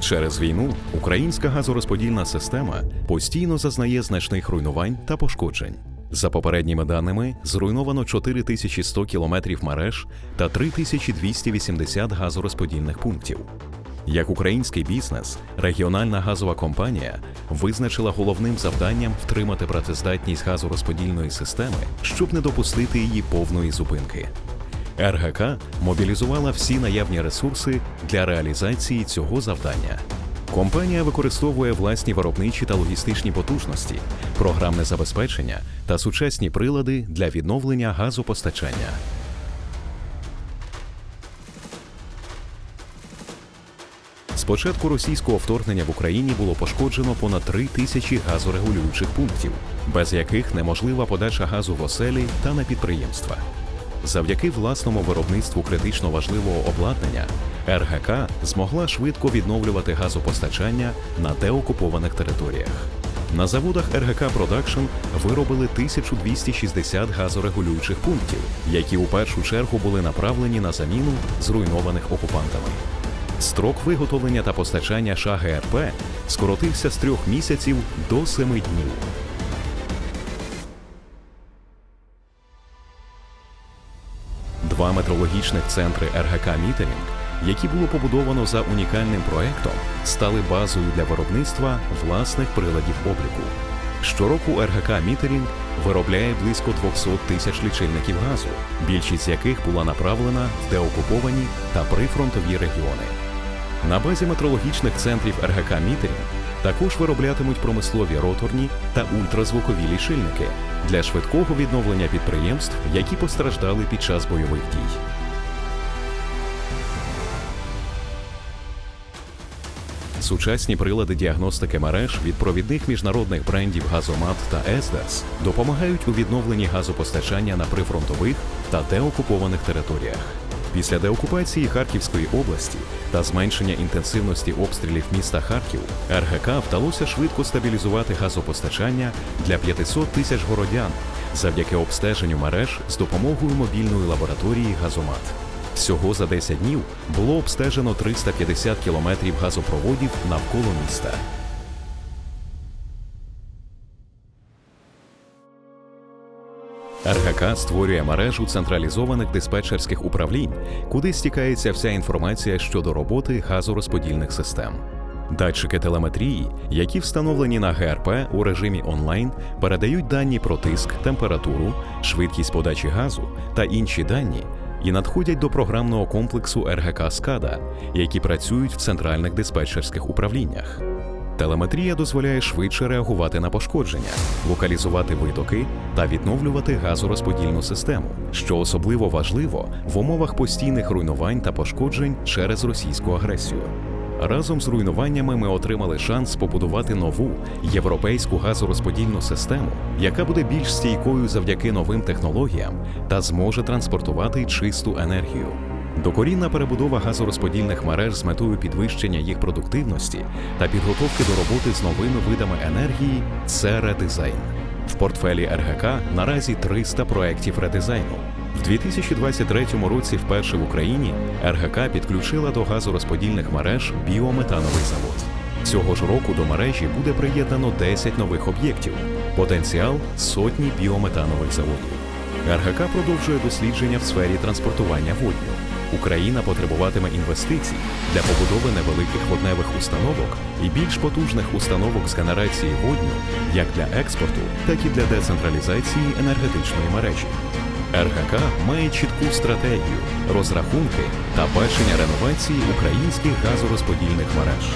Через війну українська газорозподільна система постійно зазнає значних руйнувань та пошкоджень. За попередніми даними, зруйновано 4100 кілометрів мереж та 3280 газорозподільних пунктів. Як український бізнес, регіональна газова компанія визначила головним завданням втримати працездатність газорозподільної системи, щоб не допустити її повної зупинки. РГК мобілізувала всі наявні ресурси для реалізації цього завдання. Компанія використовує власні виробничі та логістичні потужності, програмне забезпечення та сучасні прилади для відновлення газопостачання. З початку російського вторгнення в Україні було пошкоджено понад три тисячі газорегулюючих пунктів, без яких неможлива подача газу в оселі та на підприємства. Завдяки власному виробництву критично важливого обладнання РГК змогла швидко відновлювати газопостачання на деокупованих територіях. На заводах РГК Продакшн виробили 1260 газорегулюючих пунктів, які у першу чергу були направлені на заміну зруйнованих окупантами. Строк виготовлення та постачання ШАГРП скоротився з трьох місяців до семи днів. Два метрологічних центри РГК Мітерінг, які було побудовано за унікальним проектом, стали базою для виробництва власних приладів обліку. Щороку РГК Мітерінг виробляє близько 200 тисяч лічильників газу, більшість яких була направлена в деокуповані та прифронтові регіони. На базі метрологічних центрів РГК Мітерінг також вироблятимуть промислові роторні та ультразвукові лічильники для швидкого відновлення підприємств, які постраждали під час бойових дій. Сучасні прилади діагностики мереж від провідних міжнародних брендів Газомат та Ездерс допомагають у відновленні газопостачання на прифронтових та деокупованих територіях. Після деокупації Харківської області та зменшення інтенсивності обстрілів міста Харків РГК вдалося швидко стабілізувати газопостачання для 500 тисяч городян завдяки обстеженню мереж з допомогою мобільної лабораторії Газомат. Всього за 10 днів було обстежено 350 кілометрів газопроводів навколо міста. РГК створює мережу централізованих диспетчерських управлінь, куди стікається вся інформація щодо роботи газорозподільних систем. Датчики телеметрії, які встановлені на ГРП у режимі онлайн, передають дані про тиск, температуру, швидкість подачі газу та інші дані і надходять до програмного комплексу РГК «Скада», які працюють в центральних диспетчерських управліннях. Телеметрія дозволяє швидше реагувати на пошкодження, локалізувати витоки та відновлювати газорозподільну систему, що особливо важливо в умовах постійних руйнувань та пошкоджень через російську агресію. Разом з руйнуваннями ми отримали шанс побудувати нову європейську газорозподільну систему, яка буде більш стійкою завдяки новим технологіям та зможе транспортувати чисту енергію. Докорінна перебудова газорозподільних мереж з метою підвищення їх продуктивності та підготовки до роботи з новими видами енергії це редизайн. В портфелі РГК наразі 300 проєктів редизайну. В 2023 році вперше в Україні РГК підключила до газорозподільних мереж біометановий завод. Цього ж року до мережі буде приєднано 10 нових об'єктів, потенціал сотні біометанових заводів. РГК продовжує дослідження в сфері транспортування водню. Україна потребуватиме інвестицій для побудови невеликих водневих установок і більш потужних установок з генерації водню як для експорту, так і для децентралізації енергетичної мережі. РГК має чітку стратегію, розрахунки та бачення реновації українських газорозподільних мереж.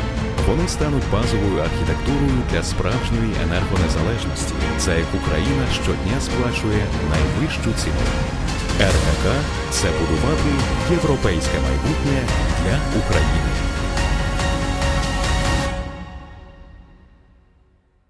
Вони стануть базовою архітектурою для справжньої енергонезалежності, за яку країна щодня сплачує найвищу ціну. РГК це будувати європейське майбутнє для України.